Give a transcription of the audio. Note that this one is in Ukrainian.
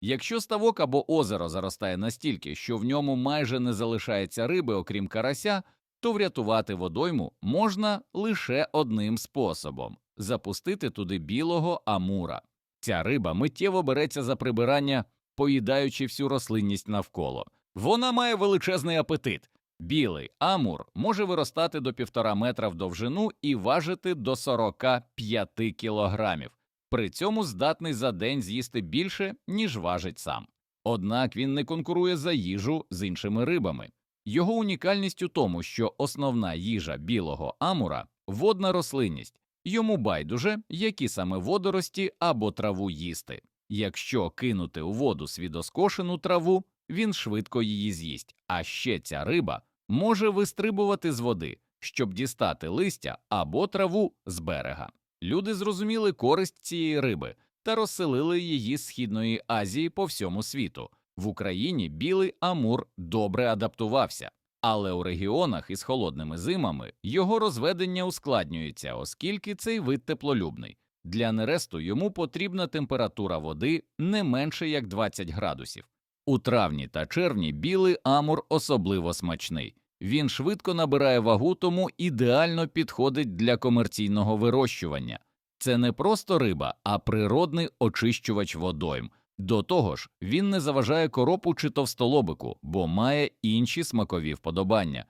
Якщо ставок або озеро заростає настільки, що в ньому майже не залишається риби, окрім карася, то врятувати водойму можна лише одним способом запустити туди білого амура. Ця риба миттєво береться за прибирання, поїдаючи всю рослинність навколо. Вона має величезний апетит. Білий амур може виростати до півтора метра в довжину і важити до 45 кілограмів. При цьому здатний за день з'їсти більше, ніж важить сам. Однак він не конкурує за їжу з іншими рибами. Його унікальність у тому, що основна їжа білого амура водна рослинність. Йому байдуже, які саме водорості або траву їсти. Якщо кинути у воду свідоскошену траву, він швидко її з'їсть. А ще ця риба може вистрибувати з води, щоб дістати листя або траву з берега. Люди зрозуміли користь цієї риби та розселили її з Східної Азії по всьому світу. В Україні білий амур добре адаптувався, але у регіонах із холодними зимами його розведення ускладнюється, оскільки цей вид теплолюбний. Для нересту йому потрібна температура води не менше як 20 градусів. У травні та червні білий амур особливо смачний. Він швидко набирає вагу, тому ідеально підходить для комерційного вирощування. Це не просто риба, а природний очищувач водойм. До того ж, він не заважає коропу чи товстолобику, бо має інші смакові вподобання.